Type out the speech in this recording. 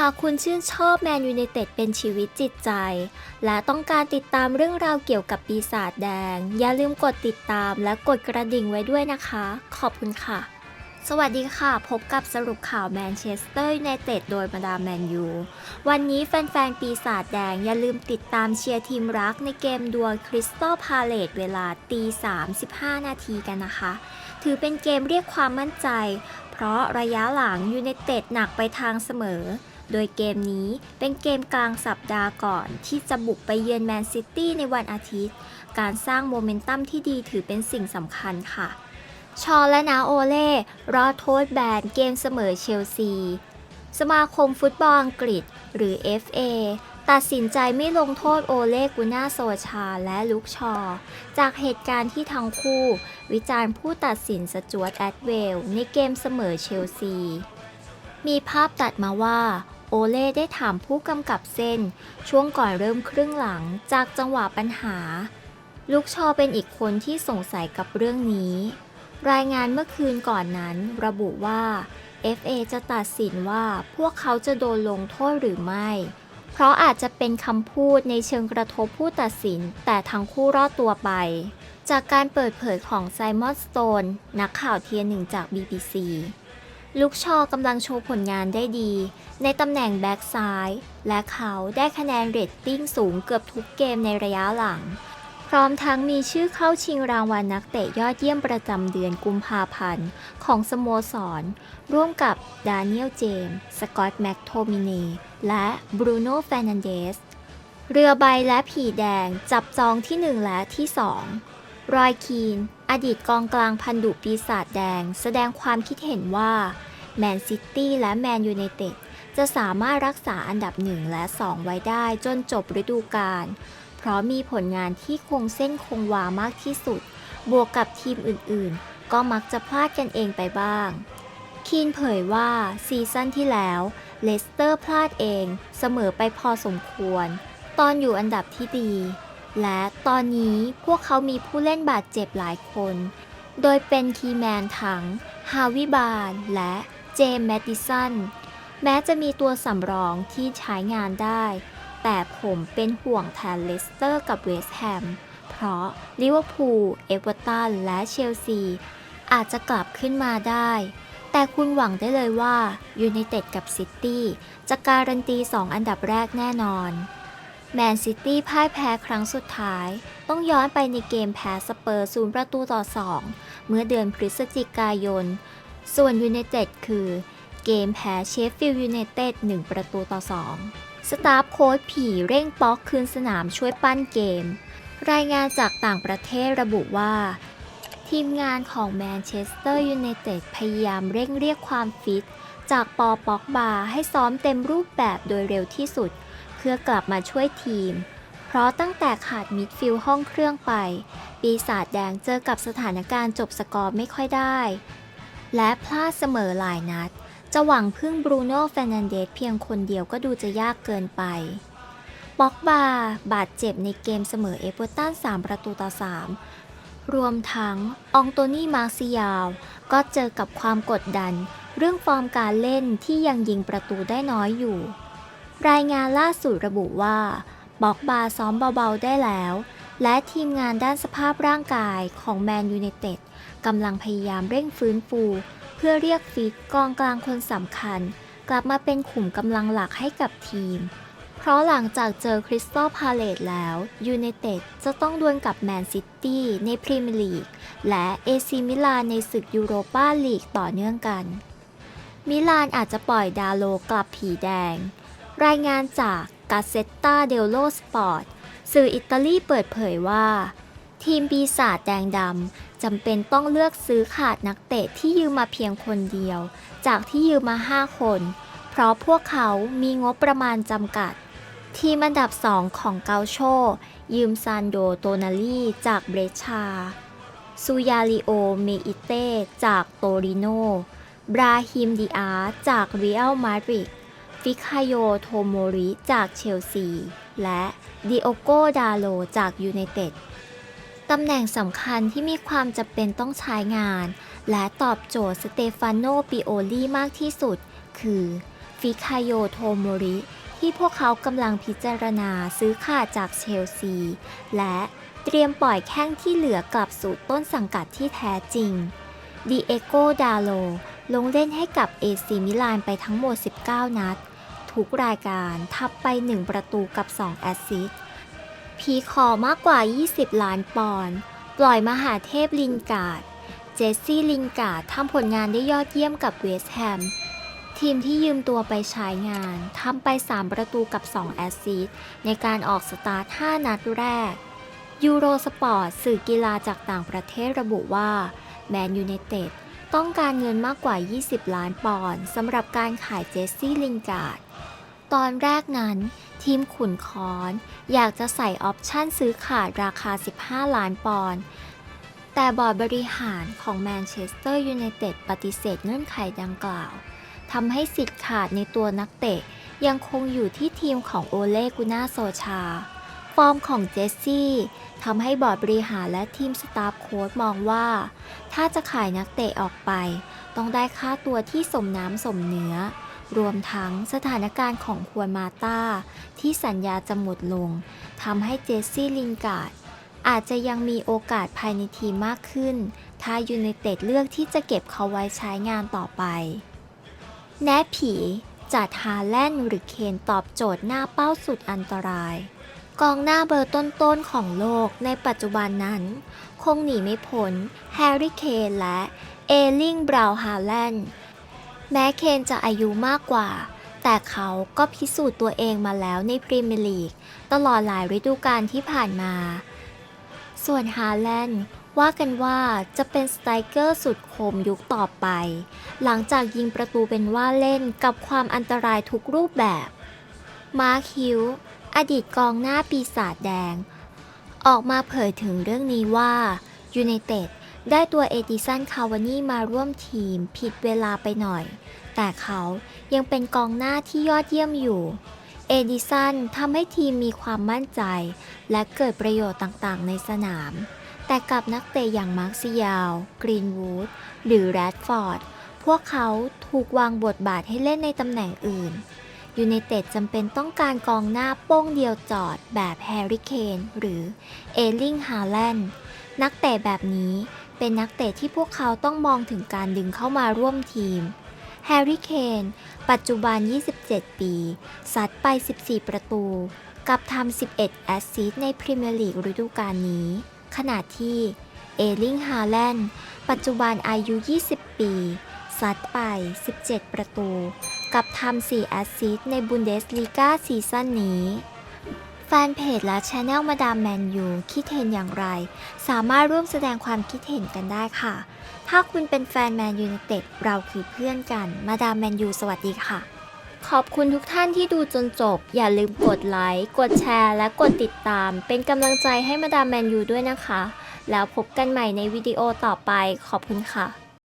หากคุณชื่นชอบแมนยู i นเต็ดเป็นชีวิตจิตใจ และต้องการติดตามเรื่องราวเกี่ยวกับปีศาจแดง อย่าลืมกดติดตามและกดกระดิ่งไว้ด้วยนะคะ ขอบคุณค่ะ สวัสดีค่ะ พบกับสรุปข่าวแมนเชสเตอร์ยูไนเต็ดโดยมาดามแมนยูวันนี้แฟนๆ ปีศาจแดง อย่าลืมติดตามเชียร์ทีมรักในเกมดวลคริสตัลพาเลตเวลาตี35นาทีกันนะคะ ถือเป็นเกมเรียกความมั่นใจ เพราะระยะหลังยูไนเต็ดหนักไปทางเสมอ โดยเกมนี้เป็นเกมกลางสัปดาห์ก่อนที่จะบุกไปเยือนแมนซิตี้ในวันอาทิตย์ การสร้างโมเมนตัมที่ดีถือเป็นสิ่งสำคัญค่ะ ชอและนาโอเล่รอโทษแบนเกมเสมอเชลซี สมาคมฟุตบอลอังกฤษ หรือ FA ตัดสินใจไม่ลงโทษโอเลกุน่าโซชาและลุกชอ จากเหตุการณ์ที่ทั้งคู่ วิจารณ์ผู้ตัดสินสจวตแอดเวล ในเกมเสมอเชลซี มีภาพตัดมาว่าโอเล่ได้ถามผู้กำกับเส้น ช่วงก่อนเริ่มครึ่งหลังจากจังหวะปัญหาลูกชอเป็นอีกคนที่สงสัยกับเรื่องนี้ รายงานเมื่อคืนก่อนนั้นระบุว่า FA จะตัดสินว่าพวกเขาจะโดนลงโทษหรือไม่ เพราะอาจจะเป็นคำพูดในเชิงกระทบผู้ตัดสิน แต่ทั้งคู่รอดตัวไป จากการเปิดเผยของไซมอนสโตนนักข่าวเทียนหนึ่งจาก BBC ลูกชอกำลังโชว์ผลงานได้ดี ในตำแหน่งแบ็กซ้าย และเขาได้คะแนนเรตติ้งสูงเกือบทุกเกมในระยะหลัง พร้อมทั้งมีชื่อเข้าชิงรางวัลนักเตะยอดเยี่ยมประจำเดือนกุมภาพันธ์ ของสโมสร ร่วมกับดานิเอลเจมส์สกอตต์แม็กโทมินีและบรูโน่แฟนันเดส เรือใบและผีแดงจับจองที่ 1 และที่ 2 รอยคีน อดีตกองกลางพันดุปีศาจแดง แสดงความคิดเห็นว่าแมนซิตี้และแมนยูไนเต็ดจะสามารถรักษาอันดับ 1 และ 2 ไว้ได้จนจบฤดูกาล ราะมีผลงานที่คงเส้นคงวามากที่สุด บวกกับทีมอื่นๆ ก็มักจะพลาดกันเองไปบ้าง คีนเผยว่าซีซั่นที่แล้ว เลสเตอร์พลาดเองเสมอไปพอสมควร ตอนอยู่อันดับที่ดี และตอนนี้พวกเขามีผู้เล่นบาดเจ็บหลายคน โดยเป็นคีแมนทั้งฮาวิบาลและเจมแมตติสันแม้จะมีตัวสำรองที่ใช้งานได้ แต่ผมเป็นห่วงแทนเลสเตอร์กับเวสต์แฮม เพราะลิเวอร์พูล เอเวอร์ตัน และเชลซี อาจจะกลับขึ้นมาได้ แต่คุณหวังได้เลยว่ายูไนเต็ดกับซิตี้จะการันตี 2 อันดับแรกแน่นอน แมนซิตี้พ่ายแพ้ครั้งสุดท้าย ต้องย้อนไปในเกมแพ้สเปอร์ศูนย์ประตูต่อ 2 เมื่อเดือนพฤศจิกายน ส่วนยูไนเต็ดคือ เกมแพ้เชฟฟิลด์ยูไนเต็ด1ประตูต่อ 2 สตาฟโค้ชผีเร่งป๊อกคืนสนามช่วยปั้นเกม รายงานจากต่างประเทศระบุว่า ทีมงานของแมนเชสเตอร์ยูไนเต็ดพยายามเร่งเรียกความฟิต จากปอป็อกบาให้ซ้อมเต็มรูปแบบโดยเร็วที่สุด เพื่อกลับมาช่วยทีม เพราะตั้งแต่ขาดมิดฟิลห้องเครื่องไป ปีศาจแดงเจอกับสถานการณ์จบสกอร์ไม่ค่อยได้ และพลาดเสมอหลายนัด จะหวังพึ่งบรูโน่แฟรนันเดสเพียงคนเดียวก็ดูจะยากเกินไปป็อกบาบาดเจ็บในเกมเสมอเอเวอร์ตัน 3 ประตูต่อ 3 รวมทั้งอองโตนี่มาซิยาลก็เจอกับความกดดัน เรื่องฟอร์มการเล่นที่ยังยิงประตูได้น้อยอยู่ รายงานล่าสุดระบุว่าบ็อกบาซ้อมเบาๆได้แล้ว และทีมงานด้านสภาพร่างกายของแมนยูไนเต็ดกำลังพยายามเร่งฟื้นฟู เพื่อเรียกฟิตกองกลางคนสำคัญ กลับมาเป็นขุมกำลังหลักให้กับทีม เพราะหลังจากเจอคริสตัลพาเลตแล้วยูไนเต็ดจะต้องดวลกับแมนซิตี้ในพรีเมียร์ลีก และเอซิมิลานในศึกยูโรปาลีกต่อเนื่องกัน มิลานอาจจะปล่อยดาโลกลับผีแดง รายงานจากกาเซตตาเดลโลสปอร์ตสื่ออิตาลีเปิดเผยว่า ทีมปีศาจแดงดำ จำเป็นต้องเลือกซื้อขาดนักเตะที่ยืมมาเพียงคนเดียว จากที่ยืมมา 5 คน เพราะพวกเขามีงบประมาณจำกัด ทีมอันดับ 2 ของเกาโช ยืมซานโดโตนาลีจากเบรชา ซูยาริโอเมอิเต้จากโตริโน บราฮิมดิอาจากเรียลมาดริด ฟิคาโยโทโมริจากเชลซี และดิโอโกดาโลจากยูไนเต็ด ตำแหน่งสำคัญที่มีความจำเป็นต้องใช้งาน และตอบโจทย์สเตฟานโนปิโอลีมากที่สุด คือฟิคาโยโทโมริที่พวกเขากำลังพิจารณาซื้อขาดจากเชลซี และเตรียมปล่อยแข้งที่เหลือกลับสู่ต้นสังกัดที่แท้จริงดีเอโกดาโลลงเล่นให้กับเอซีมิลานไปทั้งหมด 19 นัด ทุกรายการทับไป 1 ประตูกับ 2 แอสซิสต์ พีคอมากกว่า 20 ล้านปอนด์ปล่อยมหาเทพลินการ์ด เจสซี่ลินการ์ดทำผลงานได้ยอดเยี่ยมกับเวสต์แฮม ทีมที่ยืมตัวไปใช้งานทำไป 3 ประตูกับ 2 แอสซิสในการออกสตาร์ท 5 นัดแรก ยูโรสปอร์ตสื่อกีฬาจากต่างประเทศระบุว่าแมนยู i นเต็ดต้องการเงินมากกว่า 20 ล้านปอนด์สำหรับการขายเจสซี่ลินการ์ด ตอนแรกนั้นทีมขุนคอนอยากจะใส่ออปชั่นซื้อขาดราคา 15 ล้านปอนด์ แต่บอร์ดบริหารของแมนเชสเตอร์ยูไนเต็ดปฏิเสธเงื่อนไขดังกล่าวทำให้สิทธิ์ขาดในตัวนักเตะยังคงอยู่ที่ทีมของโอเลกุน่าโซชา ฟอร์มของเจสซี่ทำให้บอร์ดบริหารและทีมสตาฟโค้ชมองว่า ถ้าจะขายนักเตะออกไป ต้องได้ค่าตัวที่สมน้ำสมเนื้อ รวมทั้งสถานการณ์ของควนมาตาที่สัญญาจะหมดลงทำให้เจสซี่ลินการ์ดอาจจะยังมีโอกาสภายในทีมมากขึ้น ถ้ายูไนเต็ดเลือกที่จะเก็บเขาไว้ใช้งานต่อไป แนผีจัดฮาแลนด์หรือเคนตอบโจทย์หน้าเป้าสุดอันตราย กองหน้าเบอร์ต้นๆของโลกในปัจจุบันนั้น คงหนีไม่พ้นแฮร์รี่เคนและเอลิงบราวน์ฮาแลนด์ แม้เคนจะอายุมากกว่า แต่เขาก็พิสูจน์ตัวเองมาแล้วในพรีเมียร์ลีก ตลอดหลายฤดูกาลที่ผ่านมา ส่วนฮาแลนด์ว่ากันว่าจะเป็นสไตรเกอร์สุดคมยุคต่อไป หลังจากยิงประตูเป็นว่าเล่นกับความอันตรายทุกรูปแบบ มาร์คฮิว อดีตกองหน้าปีศาจแดง ออกมาเผยถึงเรื่องนี้ว่ายูไนเต็ด ได้ตัวเอดิสันคาวานี่มาร่วมทีมผิดเวลาไปหน่อย แต่เขายังเป็นกองหน้าที่ยอดเยี่ยมอยู่ เอดิสันทำให้ทีมมีความมั่นใจ และเกิดประโยชน์ต่างๆ ในสนาม แต่กับนักเตะอย่างมาร์คซิยาลกรีนวูด หรือแรดฟอร์ด พวกเขาถูกวางบทบาทให้เล่นในตำแหน่งอื่นยูไนเต็ดจำเป็นต้องการกองหน้าโป้งเดียวจอดแบบแฮร์รี่เคนหรือเอลิงฮาแลนด์ นักเตะแบบนี้เป็นนักเตะที่พวกเขาต้องมองถึงการดึงเข้ามาร่วมทีม แฮร์รี่เคน ปัจจุบัน 27 ปี ซัดไป 14 ประตู กับทำ 11 แอสซิสต์ในพรีเมียร์ลีกฤดูกาลนี้ ขณะที่เอลิงฮาแลนด์ ปัจจุบันอายุ 20 ปี ซัดไป 17 ประตู กับทำ 4 แอสซิสต์ในบุนเดสลีกาซีซั่นนี้ แฟนเพจและช anel มาดามแมนยูคิดเห็นอย่างไร สามารถร่วมแสดงความคิดเห็นกันได้ค่ะ ถ้าคุณเป็นแฟนแมนยูไนเต็ดเราคือเพื่อนกัน มาดามแมนยูสวัสดีค่ะ ขอบคุณทุกท่านที่ดูจนจบ อย่าลืมกดไลค์ กดแชร์ และกดติดตาม เป็นกำลังใจให้มาดามแมนยูด้วยนะคะ แล้วพบกันใหม่ในวิดีโอต่อไปขอบคุณค่ะ